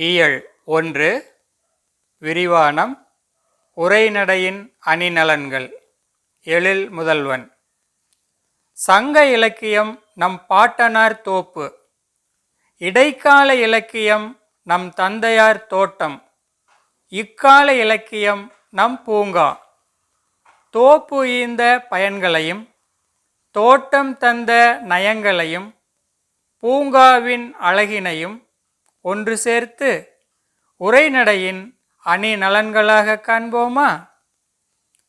இயல் ஒன்று விரிவானம் உரைநடையின் அணிநலன்கள். எழில் முதல்வன். சங்க இலக்கியம் நம் பாட்டனார் தோப்பு. இடைக்கால இலக்கியம் நம் தந்தையார் தோட்டம். இக்கால இலக்கியம் நம் பூங்கா. தோப்பு ஈந்த பயன்களையும் தோட்டம் தந்த நயங்களையும் பூங்காவின் அழகினையும் ஒன்று சேர்த்து உரைநடையின் அணி நலன்களாக காண்போமா?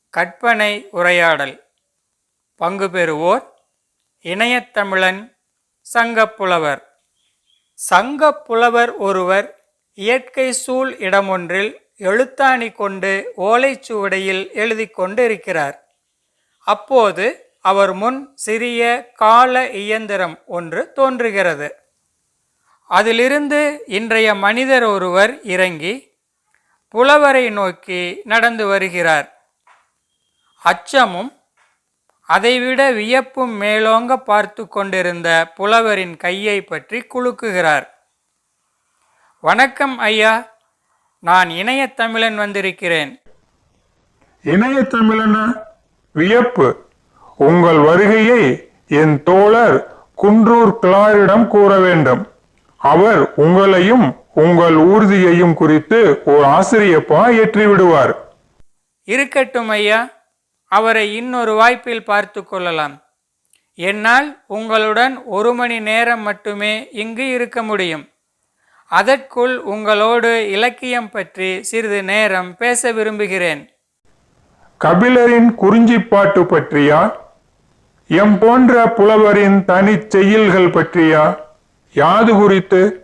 கற்பனை உரையாடல். பங்கு பெறுவோர் இணையத்தமிழன் சங்கப்புலவர். சங்கப்புலவர் ஒருவர் இயற்கை சூழ் இடமொன்றில் எழுத்தாணி கொண்டு ஓலைச்சுவடியில் எழுதி கொண்டு இருக்கிறார் அப்போது அவர் முன் சிறிய கால இயந்திரம் ஒன்று தோன்றுகிறது. அதிலிருந்து இன்றைய மனிதர் ஒருவர் இறங்கி புலவரை நோக்கி நடந்து வருகிறார். அச்சமும் அதைவிட வியப்பும் மேலோங்க பார்த்து கொண்டிருந்த புலவரின் கையை பற்றி குலுக்குகிறார். வணக்கம் ஐயா நான் இணையத்தமிழன் வந்திருக்கிறேன். இணையத்தமிழனா வியப்பு. உங்கள் வருகையை என் தோழர் குன்றூர் கிளாரிடம் கூற வேண்டும். அவர் உங்களையும் உங்கள் ஊர்தியையும் குறித்து ஒரு ஆசிரியப்பா ஏற்றி விடுவார். இருக்கட்டும் ஐயா அவரை இன்னொரு வாய்ப்பில் பார்த்து கொள்ளலாம். என்னால் உங்களுடன் ஒரு மணி நேரம் மட்டுமே இங்கு இருக்க முடியும். அதற்குள் உங்களோடு இலக்கியம் பற்றி சிறிது நேரம் பேச விரும்புகிறேன். கபிலரின் குறிஞ்சிப்பாட்டு பற்றியா? எம் போன்ற புலவரின் தனிச் செய்யுள்கள் பற்றியா? யாது குறித்து?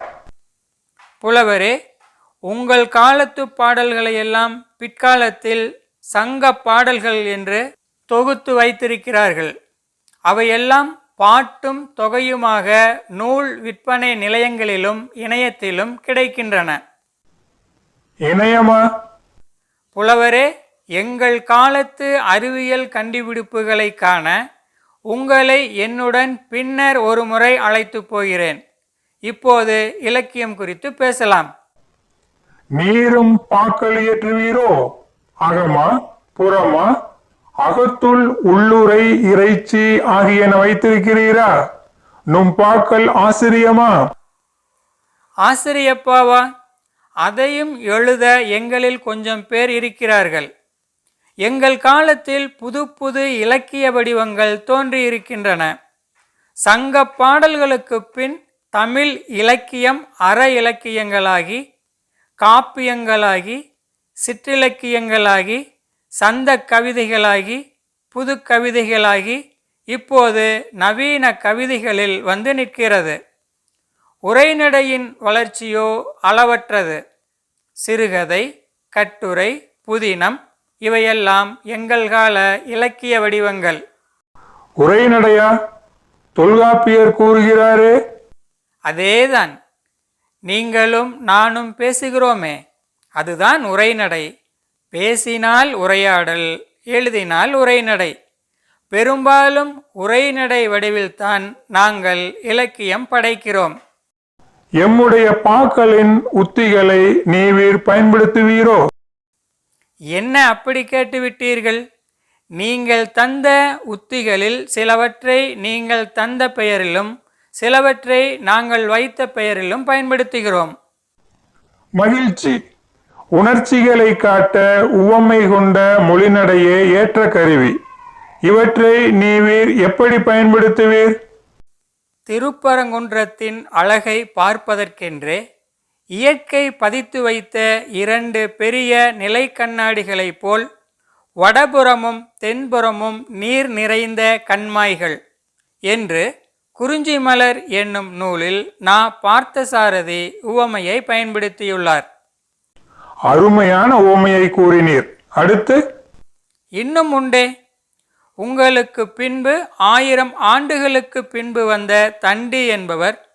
புலவரே உங்கள் காலத்து பாடல்களை எல்லாம் பிற்காலத்தில் சங்க பாடல்கள் என்று தொகுத்து வைத்திருக்கிறார்கள். அவையெல்லாம் பாட்டும் தொகையுமாக நூல் விற்பனை நிலையங்களிலும் இணையத்திலும் கிடைக்கின்றன. இணையமா? புலவரே எங்கள் காலத்து அறிவியல் கண்டுபிடிப்புகளை காண உங்களை என்னுடன் பின்னர் ஒரு முறை அழைத்து போகிறேன். இப்போது இலக்கியம் குறித்து பேசலாம். நீரும் பாக்கள் இயற்றுவீரோ அகமா புறமா? அகத்துள் உள்ளுரை இறைச்சி ஆகியன வைத்திருக்கிறீரா? நும் பாக்கள் ஆசிரியமா? ஆசிரியப்பாவா? அதையும் எழுத எங்களில் கொஞ்சம் பேர் இருக்கிறார்கள். எங்கள் காலத்தில் புது புது இலக்கிய வடிவங்கள் தோன்றியிருக்கின்றன. சங்க பாடல்களுக்கு பின் தமிழ் இலக்கியம் அற இலக்கியங்களாகி காப்பியங்களாகி சிற்றிலக்கியங்களாகி சந்த கவிதைகளாகி புது கவிதைகளாகி இப்போது நவீன கவிதைகளில் வந்து நிற்கிறது. உரைநடையின் வளர்ச்சியோ அளவற்றது. சிறுகதை கட்டுரை புதினம் இவையெல்லாம் எங்கள் கால இலக்கிய வடிவங்கள். உரைநடையா? தொல்காப்பியர் கூறுகிறாரே. அதேதான் நீங்களும் நானும் பேசுகிறோமே அதுதான் உரைநடை. பேசினால் உரையாடல் எழுதினால் உரைநடை. பெரும்பாலும் உரைநடை வடிவில்தான் நாங்கள் இலக்கியம் படைக்கிறோம். எம்முடைய பாக்களின் உத்திகளை நீவீர் பயன்படுத்துவீரோ? என்ன அப்படி கேட்டுவிட்டீர்கள்? நீங்கள் தந்த உத்திகளில் சிலவற்றை நீங்கள் தந்த பெயரிலும் சிலவற்றை நாங்கள் வைத்த பெயரிலும் பயன்படுத்துகிறோம். மகிழ்ச்சி. உணர்ச்சிகளை காட்ட உவமை கொண்ட மொழிநடையே ஏற்ற கருவி. இவற்றை நீவீர் எப்படி பயன்படுத்துவீர்? திருப்பரங்குன்றத்தின் அழகை பார்ப்பதற்கென்றே இயற்கை பதித்து வைத்த இரண்டு பெரிய நிலை கண்ணாடிகளைப் போல் வடபுறமும் தென்புறமும் நீர் நிறைந்த கண்மாய்கள் என்று குறிஞ்சிமலர் என்னும் நூலில் நா பார்த்தசாரதி உவமையை பயன்படுத்தியுள்ளார். அருமையான ஓமையை கூறினீர். அடுத்து? இன்னும் உண்டே. உங்களுக்கு பின்பு ஆயிரம் ஆண்டுகளுக்கு பின்பு வந்த தண்டி என்பவர்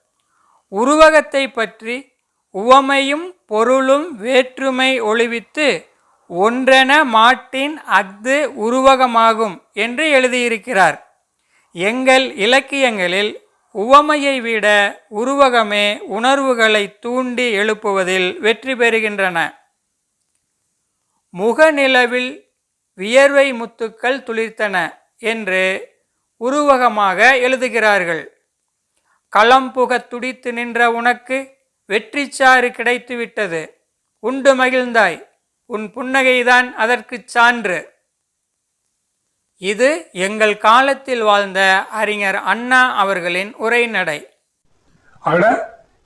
உருவகத்தை பற்றி உவமையும் பொருளும் வேற்றுமை ஒளிவித்து ஒன்றென மாட்டின் அஃது உருவகமாகும் என்று எழுதியிருக்கிறார். எங்கள் இலக்கியங்களில் உவமையை விட உருவகமே உணர்வுகளை தூண்டி எழுப்புவதில் வெற்றி பெறுகின்றன. முகநிலவில் வியர்வை முத்துக்கள் துளிர்த்தன என்று உருவகமாக எழுதுகிறார்கள். களம் புகத் துடித்து நின்ற உனக்கு வெற்றிச்சாறு கிடைத்துவிட்டது. உண்டு மகிழ்ந்தாய். உன் புன்னகைதான் அதற்குச் சான்று. இது எங்கள் காலத்தில் வாழ்ந்த அறிஞர் அண்ணா அவர்களின் உரைநடை அட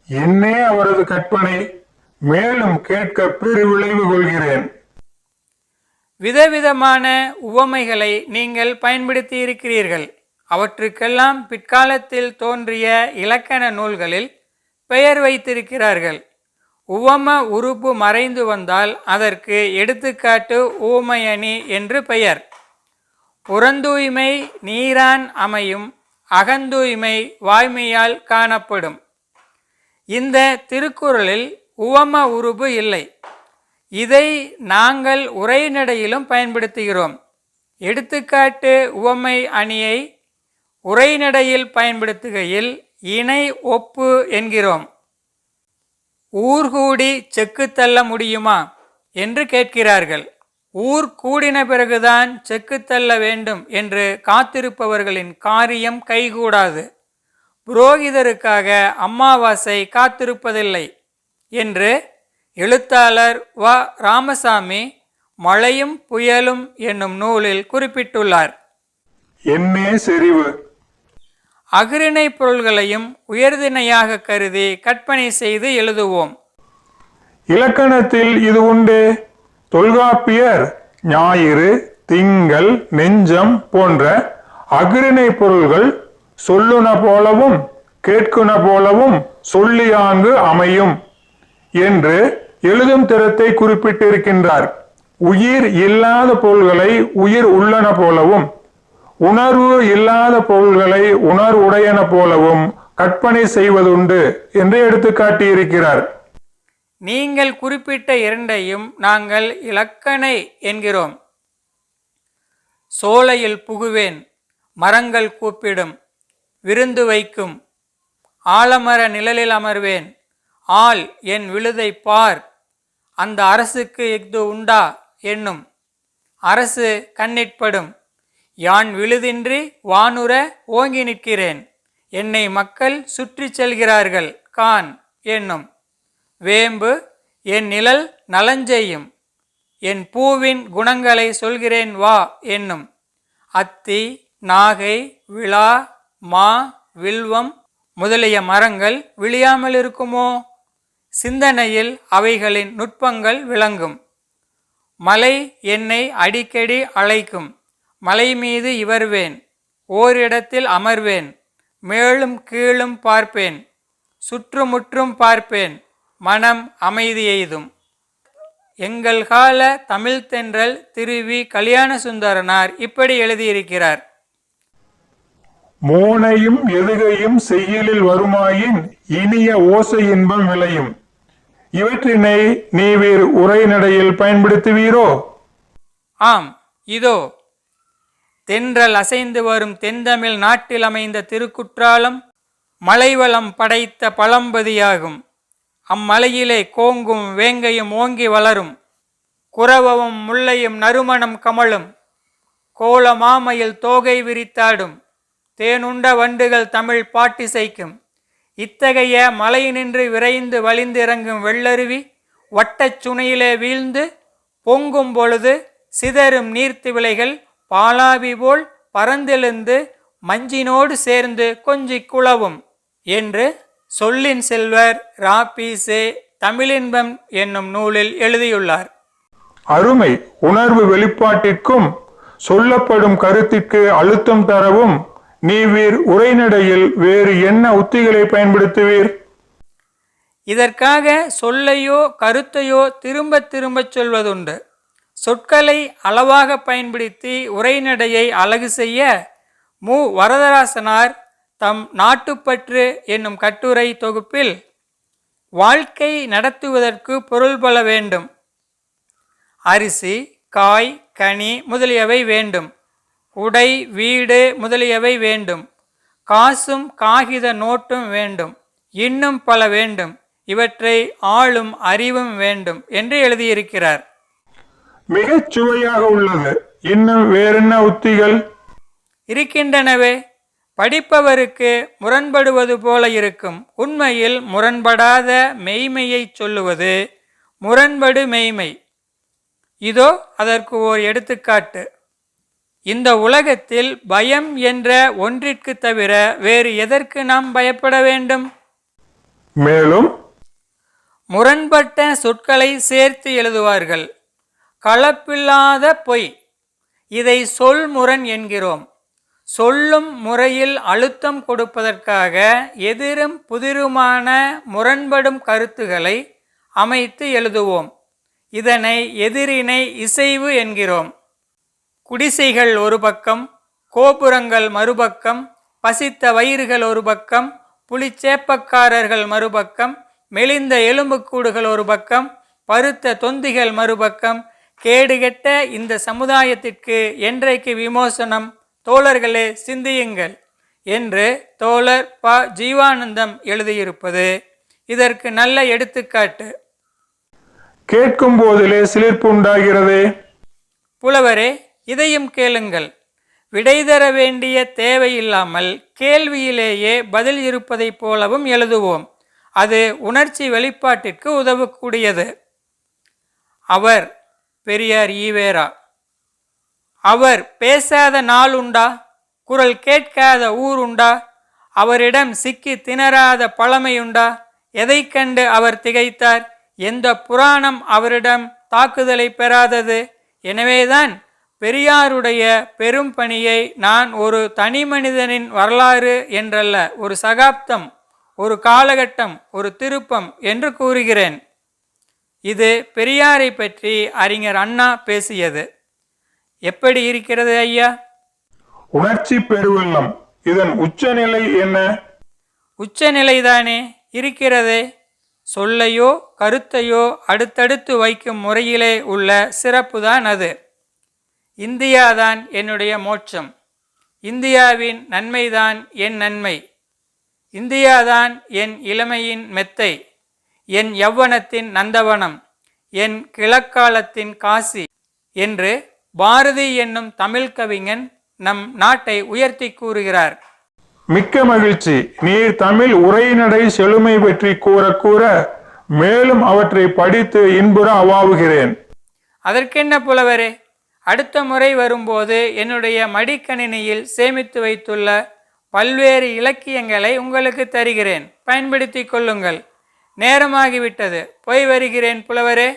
என்னே அவரது கற்பனை. மேலும் கேட்க பெருவிளைவு கொள்கிறேன். விதவிதமான உவமைகளை நீங்கள் பயன்படுத்தி இருக்கிறீர்கள். அவற்றுக்கெல்லாம் பிற்காலத்தில் தோன்றிய இலக்கண நூல்களில் பெயர் வைத்திருக்கிறார்கள். உவம உறுப்பு மறைந்து வந்தால் அதற்கு எடுத்துக்காட்டு ஊமையணி என்று பெயர். புறந்தூய்மை நீரான் அமையும் அகந்தூய்மை வாய்மையால் காணப்படும். இந்த திருக்குறளில் உவம உருபு இல்லை. இதை நாங்கள் உரைநடையிலும் பயன்படுத்துகிறோம். எடுத்துக்காட்டு உவமை அணியை உரைநடையில் பயன்படுத்துகையில் இணை ஒப்பு என்கிறோம். ஊர்கூடி செக்கு தள்ள முடியுமா? என்று கேட்கிறார்கள். ஊர் கூடின பிறகுதான் செக்கு தள்ள வேண்டும் என்று காத்திருப்பவர்களின் காரியம் கைகூடாது. புரோகிதருக்காக அமாவாசை காத்திருப்பதில்லை என்று எழுத்தாளர் வ. ராமசாமி மழையும் புயலும் என்னும் நூலில் குறிப்பிட்டுள்ளார். என்னே செறிவு. அஃறிணை பொருள்களையும் உயர்திணையாக கருதி கற்பனை செய்து எழுதுவோம். இலக்கணத்தில் இது உண்டு. தொல்காப்பியர் ஞாயிறு திங்கள் நெஞ்சம் போன்ற அகிரிணை பொருள்கள் சொல்லுன போலவும் கேட்குன போலவும் சொல்லியாங்கு அமையும் என்று எழுதும் திறத்தை குறிப்பிட்டிருக்கின்றார். உயிர் இல்லாத பொருள்களை உயிர் உள்ளன போலவும் உணர்வு இல்லாத பொருள்களை உணர்வுடையன போலவும் கற்பனை செய்வதுண்டு என்று எடுத்து காட்டியிருக்கிறார் நீங்கள் குறிப்பிட்ட இரண்டையும் நாங்கள் இலக்கணை என்கிறோம். சோலையில் புகுவேன் மரங்கள் கூப்பிடும் விருந்து வைக்கும் ஆலமர நிழலில் அமர்வேன் ஆள் என் விழுதை பார் அந்த அரசுக்கு இஃது உண்டா என்னும். அரசு கண்ணிற்படும் யான் விழுதின்றி வானுர ஓங்கி நிற்கிறேன் என்னை மக்கள் சுற்றிச் செல்கிறார்கள் கான் என்னும். வேம்பு என் நிழல் நலஞ்செய்யும் என் பூவின் குணங்களை சொல்கிறேன் வா என்னும். அத்தி நாகை விழா மா வில்வம் முதலிய மரங்கள் விழியாமல் இருக்குமோ? சிந்தனையில் அவைகளின் நுட்பங்கள் விளங்கும். மலை என்னை அடிக்கடி அழைக்கும் மலை மீது இவர்வேன் ஓரிடத்தில் அமர்வேன் மேலும் கீழும் பார்ப்பேன் சுற்றுமுற்றும் பார்ப்பேன் மனம் அமைதி எய்தும் எங்கள் கால தமிழ் தென்றல் திரு வி. கல்யாண சுந்தரனார் இப்படி எழுதியிருக்கிறார். மோனையும் எதுகையும் செய்யலில் வருமாயின் இனிய ஓசை இன்பம் விளையும். இவற்றினை நீவீர் உரைநடையில் பயன்படுத்துவீரோ? ஆம் இதோ. தென்றல் அசைந்து வரும் தென்தமிழ் நாட்டில் அமைந்த திருக்குற்றாலம் மலைவளம் படைத்த பழம்பதியாகும். அம்மலையிலே கோங்கும் வேங்கையும் ஓங்கி வளரும். குரவவும் முல்லையும் நறுமணம் கமழும். கோல மாமையில் தோகை விரித்தாடும். தேனுண்ட வண்டுகள் தமிழ் பாட்டிசைக்கும் இத்தகைய மலையினின்று விரைந்து வழிந்திறங்கும் வெள்ளருவி வட்டச் சுனையிலே வீழ்ந்து பொங்கும் பொழுது சிதறும் நீர்த்து விலைகள் பாலாவி போல் பறந்தெழுந்து மஞ்சினோடு சேர்ந்து கொஞ்சிக் குளவும் என்று சொல்லின் செல்வர் ராபீசே தமிழின்பம் என்னும் நூலில் எழுதியுள்ளார். அருமை உணர்வு வெளிப்பாட்டிற்கும் சொல்லப்படும் கருத்திற்கு அழுத்தம் தரவும் நீவீர் உரைநடையில் வேறு என்ன உத்திகளை பயன்படுத்துவீர்? இதற்காக சொல்லையோ கருத்தையோ திரும்ப திரும்பச் சொல்வதுண்டு. சொற்களை அளவாக பயன்படுத்தி உரைநடையை அழகு செய்ய மு. வரதராசனார் தம் நாட்டுப்பற்று என்னும் கட்டுரை தொகுப்பில் வாழ்க்கை நடத்துவதற்கு பொருள் பல வேண்டும். அரிசி காய் கனி முதலியவை வேண்டும். உடை வீடு முதலியவை வேண்டும். காசும் காகித நோட்டும் வேண்டும். இன்னும் பல வேண்டும். இவற்றை ஆளும் அறிவும் வேண்டும் என்று எழுதியிருக்கிறார். மிகச் சுவையாக உள்ளது. இன்னும் வேறென்ன உத்திகள்? இருக்கின்றனவே. படிப்பவருக்கு முரண்படுவது போல இருக்கும். உண்மையில் முரண்படாத மெய்மையைச் சொல்லுவது முரண்படு மெய்மை. இதோ அதற்கு ஓர் எடுத்துக்காட்டு. இந்த உலகத்தில் பயம் என்ற ஒன்றிற்கு தவிர வேறு எதற்கு நாம் பயப்பட வேண்டும்? மேலும் முரண்பட்ட சொற்களை சேர்த்து எழுதுவார்கள். கலப்பில்லாத பொய். இதை சொல் முரண் என்கிறோம். சொல்லும் முறையில் அழுத்தம் கொடுப்பதற்காக எதிரும் புதிருமான முரண்படும் கருத்துகளை அமைத்து எழுதுவோம். இதனை எதிரினை இசைவு என்கிறோம். குடிசைகள் ஒரு பக்கம் கோபுரங்கள் மறுபக்கம் பசித்த வயிறுகள் ஒரு பக்கம் புலிச்சேப்பக்காரர்கள் மறுபக்கம் மெலிந்த எலும்புக்கூடுகள் ஒரு பக்கம் பருத்த தொந்திகள் மறுபக்கம் கேடுகெட்ட இந்த சமுதாயத்திற்கு என்றைக்கு விமோசனம் தோழர்களே சிந்தியுங்கள் என்று தோழர் ப. ஜீவானந்தம் எழுதியிருப்பது இதற்கு நல்ல எடுத்துக்காட்டு. கேட்கும் போதிலே சிலிர்ப்பு உண்டாகிறதே. புலவரே இதையும் கேளுங்கள். விடை தர வேண்டிய தேவையில்லாமல் கேள்வியிலேயே பதில் இருப்பதைப் போலவும் எழுதுவோம். அது உணர்ச்சி வெளிப்பாட்டிற்கு உதவக்கூடியது. அவர் பெரியார் ஈவேரா. அவர் பேசாத நாள் உண்டா? குரல் கேட்காத ஊர் உண்டா? அவரிடம் சிக்கி திணறாத பழமையுண்டா எதைக் கண்டு அவர் திகைத்தார்? எந்த புராணம் அவரிடம் தாக்குதலை பெறாதது? எனவேதான் பெரியாருடைய பெரும் பணியை நான் ஒரு தனி மனிதனின் வரலாறு என்றல்ல ஒரு சகாப்தம் ஒரு காலகட்டம் ஒரு திருப்பம் என்று கூறுகிறேன். இது பெரியாரை பற்றி அறிஞர் அண்ணா பேசியது. எப்படி இருக்கிறது ஐயா? உணர்ச்சி பெருவெள்ளம். இதன் உச்சநிலை என்ன? உச்சநிலைதானே? இருக்கிறதே. சொல்லையோ கருத்தையோ அடுத்தடுத்து வைக்கும் முறையிலே உள்ள சிறப்புதான் அது. இந்தியாதான் என்னுடைய மோட்சம். இந்தியாவின் நன்மைதான் என் நன்மை. இந்தியாதான் என் இளமையின் மெத்தை. என் யவ்வனத்தின் நந்தவனம். என் கிழக்காலத்தின் காசி. என்று பாரதி என்னும் தமிழ் கவிஞன் நம் நாட்டை உயர்த்தி கூறுகிறார். மிக்க மகிழ்ச்சி. நீர் தமிழ் உரைநடை செழுமை பற்றி கூற கூற மேலும் அவற்றை படித்து இன்புற அவாவுகிறேன். அதற்கென்ன புலவரே? அடுத்த முறை வரும்போது என்னுடைய மடிக்கணினியில் சேமித்து வைத்துள்ள பல்வேறு இலக்கியங்களை உங்களுக்கு தருகிறேன். பயன்படுத்திக் கொள்ளுங்கள். நேரமாகிவிட்டது. போய் வருகிறேன் புலவரே.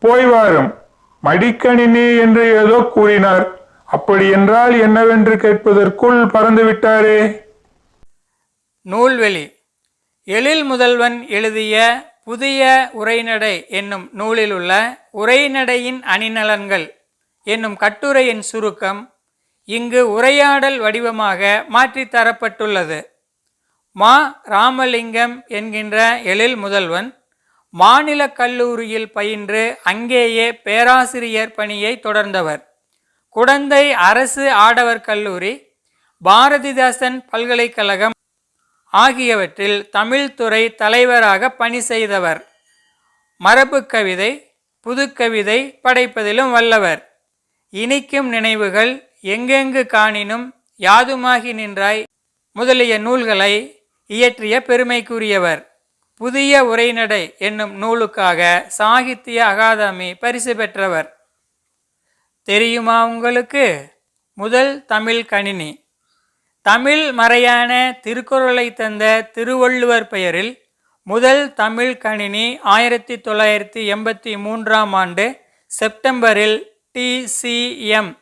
போய் வாரும். மடிக்கணினி என்று ஏதோ கூறினார். அப்படி என்றால் என்னவென்று கேட்பதற்குள் பறந்துவிட்டாரே? நூல்வெளி. எழில் முதல்வன் எழுதிய புதிய உரைநடை என்னும் நூலில் உள்ள உரைநடையின் அணிநலன்கள் என்னும் கட்டுரையின் சுருக்கம் இங்கு உரையாடல் வடிவமாக மாற்றித் தரப்பட்டுள்ளது. மா. ராமலிங்கம் என்கின்ற எழில் முதல்வன் மாநில கல்லூரியில் பயின்று அங்கேயே பேராசிரியர் பணியை தொடர்ந்தவர். குடந்தை அரசு ஆடவர் கல்லூரி பாரதிதாசன் பல்கலைக்கழகம் ஆகியவற்றில் தமிழ்துறை தலைவராக பணி செய்தவர். மரபு கவிதை புதுக்கவிதை படைப்பதிலும் வல்லவர். இனிக்கும் நினைவுகள் எங்கெங்கு காணினும் யாதுமாகி நின்றாய் முதலிய நூல்களை இயற்றிய பெருமைக்குரியவர். புதிய உரைநடை என்னும் நூலுக்காக சாகித்ய அகாதமி பரிசு பெற்றவர். தெரியுமா உங்களுக்கு? முதல் தமிழ் கணினி. தமிழ் மறையான திருக்குறளை தந்த திருவள்ளுவர் பெயரில் முதல் தமிழ் கணினி ஆயிரத்தி தொள்ளாயிரத்தி எண்பத்தி மூன்றாம் ஆண்டு செப்டம்பரில் டிசிஎம்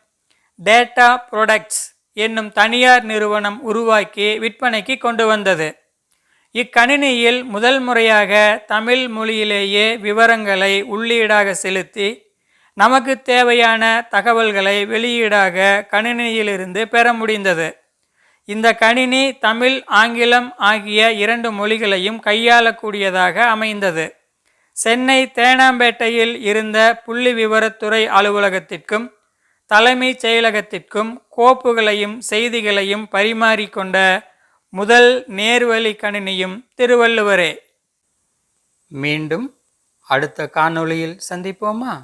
டேட்டா ப்ரொடக்ட்ஸ் என்னும் தனியார் நிறுவனம் உருவாக்கி விற்பனைக்கு கொண்டு வந்தது. இக்கணினியில் முதல் முறையாக தமிழ் மொழியிலேயே விவரங்களை உள்ளீடாக செலுத்தி நமக்கு தேவையான தகவல்களை வெளியீடாக கணினியிலிருந்து பெற முடிந்தது. இந்த கணினி தமிழ் ஆங்கிலம் ஆகிய இரண்டு மொழிகளையும் கையாளக்கூடியதாக அமைந்தது. சென்னை தேனாம்பேட்டையில் இருந்த புள்ளி விவரத்துறை அலுவலகத்திற்கும் தலைமைச் செயலகத்திற்கும் கோப்புகளையும் செய்திகளையும் பரிமாறிக்கொண்ட முதல் நேர்வழி கணினியும் திருவள்ளுவரே. மீண்டும் அடுத்த காணொளியில் சந்திப்போமா?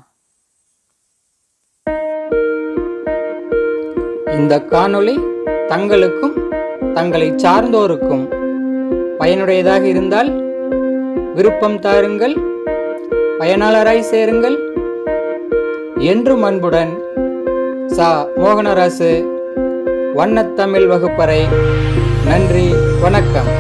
இந்த காணொளி தங்களுக்கும் தங்களை சார்ந்தோருக்கும் பயனுடையதாக இருந்தால் விருப்பம் தாருங்கள் பயனாளராய் சேருங்கள். என்றும் அன்புடன் சா. மோகனராசு வண்ணத்தமிழ் வகுப்பறை நன்றி வணக்கம்.